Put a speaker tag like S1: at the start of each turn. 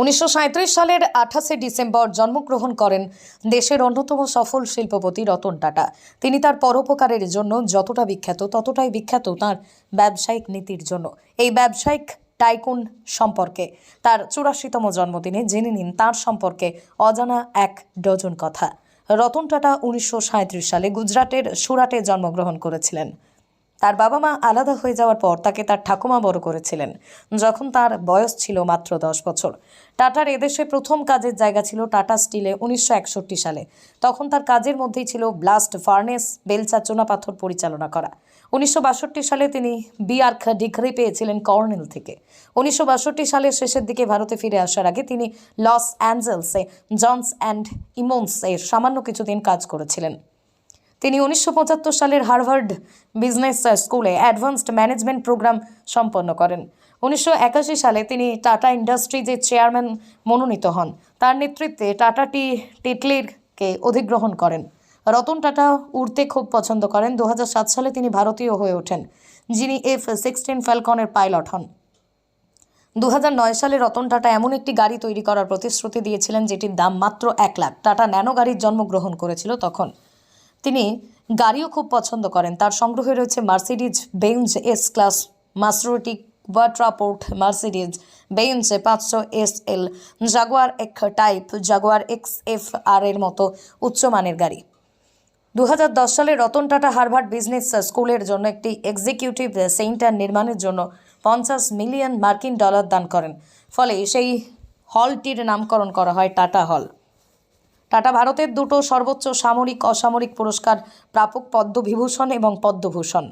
S1: উনিশশো সাঁইত্রিশ সালের আঠাশে ডিসেম্বর জন্মগ্রহণ করেন দেশের অন্যতম সফল শিল্পপতি রতন টাটা। তিনি তার পরোপকারের জন্য যতটা বিখ্যাত, ততটাই বিখ্যাত তার ব্যবসায়িক নীতির জন্য। এই ব্যবসায়িক টাইকুন সম্পর্কে, তার চুরাশিতম জন্মদিনে জেনে নিন তার সম্পর্কে অজানা এক ডজন কথা। রতন টাটা উনিশশো সাঁইত্রিশ সালে গুজরাটের সুরাটে জন্মগ্রহণ করেছিলেন। তার বাবা মা আলাদা হয়ে যাওয়ার পর তাকে তার ঠাকুমা বড় করেছিলেন, যখন তার বয়স ছিল মাত্র দশ বছর। টাটার এদেশে প্রথম কাজের জায়গা ছিল টাটা স্টিলে উনিশশো একষট্টি সালে। তখন তার কাজের মধ্যেই ছিল ব্লাস্ট ফার্নেস বেলচা চুনাপাথর পরিচালনা করা। উনিশশো বাষট্টি সালে তিনি বিআর্ক ডিগ্রি পেয়েছিলেন কর্নেল থেকে। উনিশশো বাষট্টি সালের শেষের দিকে ভারতে ফিরে আসার আগে তিনি লস অ্যাঞ্জেলসে, জনস অ্যান্ড ইমন্সে সামান্য কিছুদিন কাজ করেছিলেন। তিনি উনিশশো পঁচাত্তর সালের হার্ভার্ড বিজনেস স্কুলে অ্যাডভান্সড ম্যানেজমেন্ট প্রোগ্রাম সম্পন্ন করেন। উনিশশো একাশি সালে তিনি টাটা ইন্ডাস্ট্রিজের চেয়ারম্যান মনোনীত হন। তার নেতৃত্বে টাটা টি টিটলিরকে অধিগ্রহণ করেন। রতন টাটা উড়তে খুব পছন্দ করেন। দু হাজার সাত সালে তিনি ভারতীয় হয়ে ওঠেন, যিনি এফ সিক্সটিন ফ্যালকনের পাইলট হন। দু হাজার নয় সালে রতন টাটা এমন একটি গাড়ি তৈরি করার প্রতিশ্রুতি দিয়েছিলেন, যেটির দাম মাত্র এক লাখ। টাটা ন্যানো গাড়ির জন্মগ্রহণ করেছিল তখন। তিনি গাড়িও খুব পছন্দ করেন। তার সংগ্রহে রয়েছে Mercedes Benz S class Maserati Quattroporte Mercedes Benz পাঁচশো এস এল, জাগুয়ার এক type, Jaguar X F R এর মতো উচ্চমানের গাড়ি। দু হাজার দশ সালে রতন টাটা হার্ভার্ড বিজনেস স্কুলের জন্য একটি এক্সিকিউটিভ সেন্টার নির্মাণের জন্য পঞ্চাশ মিলিয়ন মার্কিন ডলার দান করেন। ফলে সেই হলটির নামকরণ করা হয় টাটা হল। টাটা ভারতের দুটো সর্বোচ্চ সামরিক অসামরিক পুরস্কার প্রাপক পদ্মবিভূষণ এবং পদ্মভূষণ।